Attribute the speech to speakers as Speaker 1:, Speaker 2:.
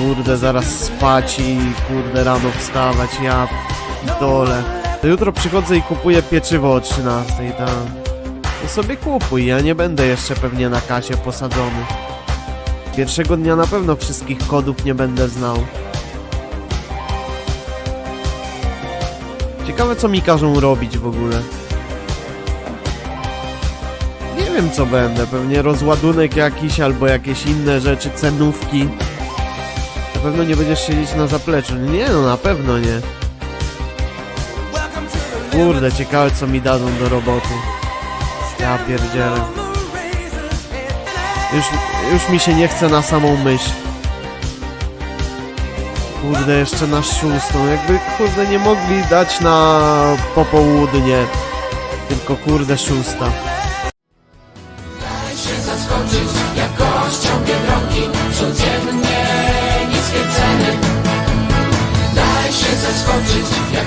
Speaker 1: kurde, zaraz spać i kurde rano wstawać, ja dole. To jutro przychodzę i kupuję pieczywo o 13, tam. To sobie kupuj, ja nie będę jeszcze pewnie na kasie posadzony. Pierwszego dnia na pewno wszystkich kodów nie będę znał. Ciekawe co mi każą robić w ogóle. Nie wiem co będę, pewnie rozładunek jakiś albo jakieś inne rzeczy, cenówki. Na pewno nie będziesz siedzieć na zapleczu. Nie no, na pewno nie. Kurde, ciekawe co mi dadzą do roboty. Ja pierdzielę. Już, już mi się nie chce na samą myśl. Kurde, jeszcze na szóstą. Jakby, kurde, nie mogli dać na popołudnie. Tylko, kurde, szósta.
Speaker 2: się zaskoczyć jakością escondes